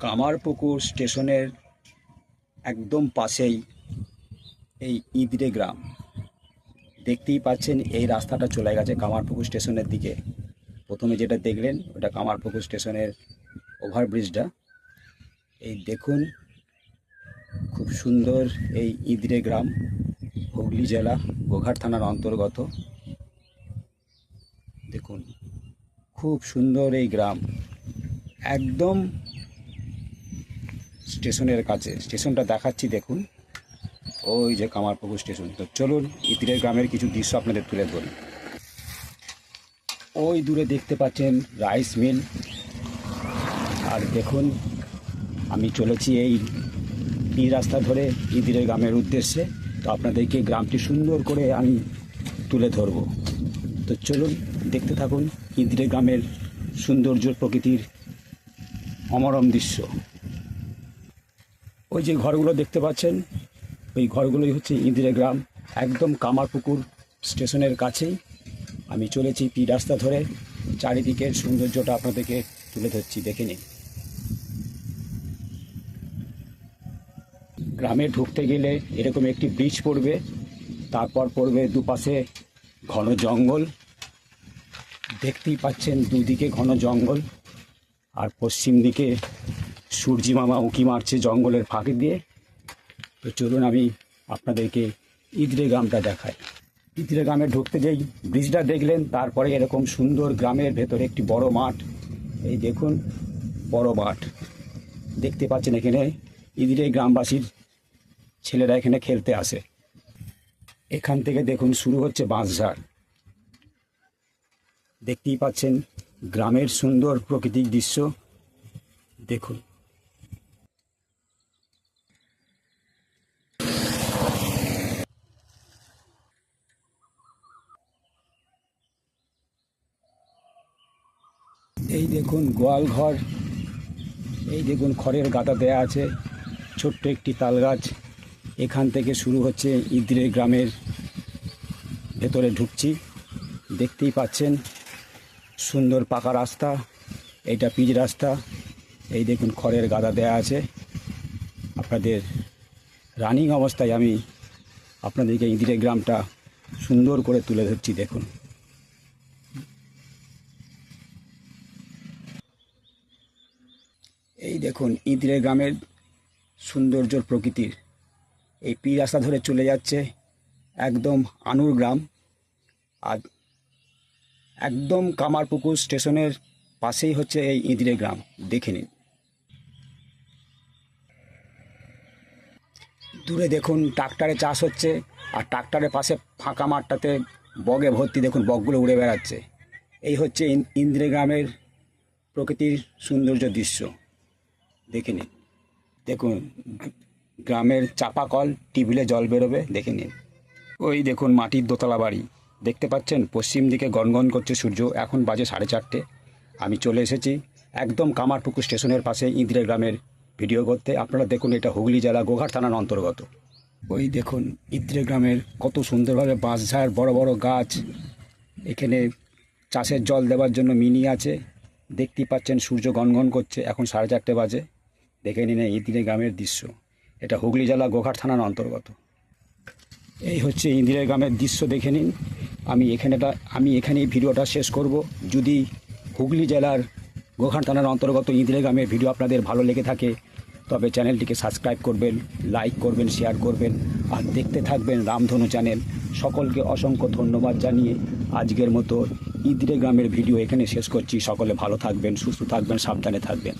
কামারপুকুর স্টেশনের একদম পাশেই এই ইদরে গ্রাম। দেখতেই পাচ্ছেন এই রাস্তাটা চলে গেছে কামারপুকুর স্টেশনের দিকে। প্রথমে যেটা দেখলেন, ওটা কামারপুকুর স্টেশনের ওভারব্রিজটা। এই দেখুন, খুব সুন্দর এই ইদরে গ্রাম, হুগলি জেলা, গোঘাট থানার অন্তর্গত। দেখুন, খুব সুন্দর এই গ্রাম। একদম স্টেশনের কাছে। স্টেশনটা দেখাচ্ছি, দেখুন। ওই যে কামারপুকুর স্টেশন। তো চলুন ইতিরের গ্রামের কিছু দৃশ্য আপনাদের তুলে ধরি। ওই দূরে দেখতে পাচ্ছেন রাইস মিল। আর দেখুন, আমি চলেছি এই এই রাস্তা ধরে ইদিরের গ্রামের উদ্দেশ্যে। তো আপনাদেরকে গ্রামটি সুন্দর করে আমি তুলে ধরব। তো চলুন, দেখতে থাকুন ইদিরের গ্রামের সৌন্দর্য, প্রকৃতির অমরম দৃশ্য। ওই যে ঘরগুলো দেখতে পাচ্ছেন, ওই ঘরগুলোই হচ্ছে ইন্দিরা গ্রাম, একদম কামারপুকুর স্টেশনের কাছেই। আমি চলেছি পি রাস্তা ধরে, চারিদিকের সৌন্দর্যটা আপনাদেরকে তুলে ধরছি, দেখে নিন। গ্রামে ঢুকতে গেলে এরকম একটি ব্রিজ পড়বে, তারপর পড়বে দুপাশে ঘন জঙ্গল। দেখতেই পাচ্ছেন দুদিকে ঘন জঙ্গল, আর পশ্চিম দিকে সূর্যি মামা উঁকি মারছে জঙ্গলের ফাঁকি দিয়ে। তো চলুন আমি আপনাদেরকে ইদরে গ্রামটা দেখাই। ইদরে গ্রামে ঢুকতে যেই ব্রিজটা দেখলেন, তারপরে এরকম সুন্দর গ্রামের ভেতরে একটি বড় মাঠ। এই দেখুন, বড় মাঠ। দেখতে পাচ্ছেন এখানে ইদিরে গ্রামবাসীর ছেলেরা এখানে খেলতে আসে। এখান থেকে দেখুন, শুরু হচ্ছে বাঁশঝাড়। দেখতেই পাচ্ছেন, গ্রামের সুন্দর প্রাকৃতিক দৃশ্য। দেখুন। এই দেখুন গোয়াল ঘর, এই দেখুন খড়ের গাদা দেয়া আছে, ছোট্ট একটি তাল গাছ। এখান থেকে শুরু হচ্ছে ইদ্রে গ্রামের ভেতরে ঢুকছি। দেখতেই পাচ্ছেন, সুন্দর পাকা রাস্তা, এটা পিচ রাস্তা। এই দেখুন খড়ের গাদা দেয়া আছে। আপনাদের রানিং অবস্থায় আমি আপনাদেরকে ইদিরে গ্রামটা সুন্দর করে তুলে ধরছি, দেখুন। এই দেখুন ইদিরে গ্রামের সৌন্দর্য প্রকৃতির। এই পি রাস্তা ধরে চলে যাচ্ছে, একদম আনুর গ্রাম। আর একদম কামারপুকুর স্টেশনের পাশেই হচ্ছে এই ইঁদরে গ্রাম, দেখে নিন। দূরে দেখুন, ট্রাক্টারে চাষ হচ্ছে, আর ট্রাক্টারের পাশে ফাঁকা মাঠটাতে বগে ভর্তি দেখুন বকগুলো উড়ে বেড়াচ্ছে। এই হচ্ছে ইন- ইন্দিরে গ্রামের প্রকৃতির সৌন্দর্য দৃশ্য। দেখে নিন। দেখুন, গ্রামের চাপা কল, টিবিলে জল বেরোবে, দেখে নিন। ওই দেখুন, মাটির দোতলা বাড়ি। দেখতে পাচ্ছেন, পশ্চিম দিকে গনগন করছে সূর্য। এখন বাজে সাড়ে চারটে। আমি চলে এসেছি একদম কামারপুকুর স্টেশনের পাশে ইন্দিরা গ্রামের ভিডিও করতে। আপনারা দেখুন, এটা হুগলি জেলা গোঘাট থানার অন্তর্গত। ওই দেখুন ইদ্রে গ্রামের কত সুন্দরভাবে বাঁশঝাড়, বড় বড় গাছ। এখানে চাষের জল দেওয়ার জন্য মিনি আছে। দেখতেই পাচ্ছেন, সূর্য গনগন করছে। এখন সাড়ে চারটে বাজে। দেখে নিন এই ইদিরে গ্রামের দৃশ্য। এটা হুগলি জেলা গোঘাট থানার অন্তর্গত। এই হচ্ছে ইন্দিরা গ্রামের দৃশ্য দেখে নিন। আমি এখানেটা আমি এখানে এই ভিডিওটা শেষ করব। যদি হুগলি জেলার গোঘাট থানার অন্তর্গত ইন্দিরা গ্রামের ভিডিও আপনাদের ভালো লেগে থাকে, তবে চ্যানেলটিকে সাবস্ক্রাইব করবেন, লাইক করবেন, শেয়ার করবেন, আর দেখতে থাকবেন রামধনু চ্যানেল। সকলকে অসংখ্য ধন্যবাদ জানিয়ে আজকের মতো ইদিরে গ্রামের ভিডিও এখানে শেষ করছি। সকলে ভালো থাকবেন, সুস্থ থাকবেন, সাবধানে থাকবেন।